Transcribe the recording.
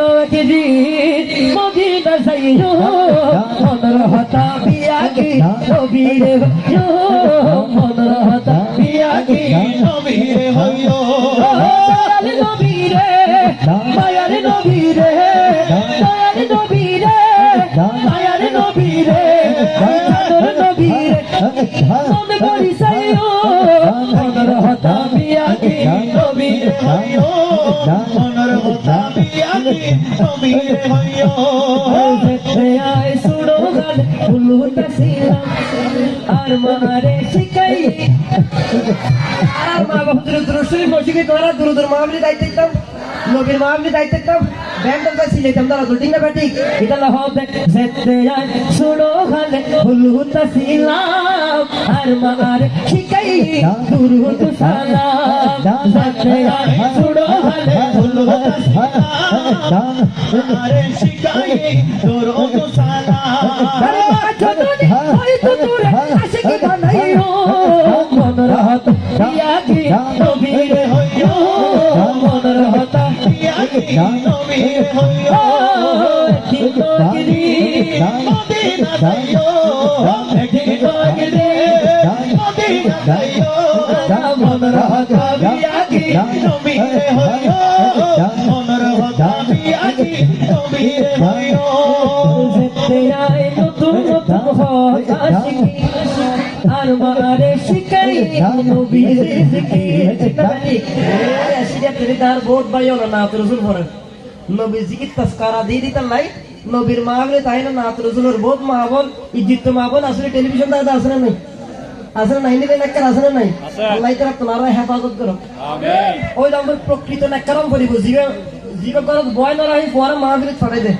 একদিন মদিনা যাইও মনের হতা বিয়া কি? নবীরে হইও মনের হতা বিয়া কি? নবীরে হইও দয়াল মায়ার দয়াল মায়ার চাঁদর মনে করি হতা বিয়া কি? হইও আর মারে শিকাই আর মা বাবা দুরু দুরু শুনি মসজিদে তোরা দুরু দুরু মাহবলি দায়িত্ব দিতাম, নবীর মাহবলি দায়িত্ব দিতাম। ব্যান্ডম কাছে ছিলাম তারা দুটিং না ব্যাটিক এটা হবে যেতে আয় সুড়ো গান ফুলু তাসিলাম আর মারে শিকাই, দুরু সালাম। যেতে আয় সুড়ো গান ফুলু আরে শিকাই তোর সালাম। আরে চতুরে ওই চতুরে আশিকি বানাইও মনের হাত দিয়া কি নবীরে হইও। মনের হাত বিয়াকি নবীরে আর মারে শিখাই নবীরে আসিয়া তার বহুত বাইও না নাত রসুল নবীর জিকির তাস্কারা দিয়ে দিতাম নাই নবীর মাহবলে তাই না নাত রসুলের বহুত মাহবল ইজ্জিত মাহবল আসলে টেলিভিশন দাদা আসলে নাই। আসলে নাই নিলে নাক্কার আসলে নাই। আল্লাহ তারা তোমার হেফাজত করো ওই রকম প্রকৃত নাক্কারম করিব জীবে জীবে করত বয় নরাহি পরে মাহবিলে ছড়াই দে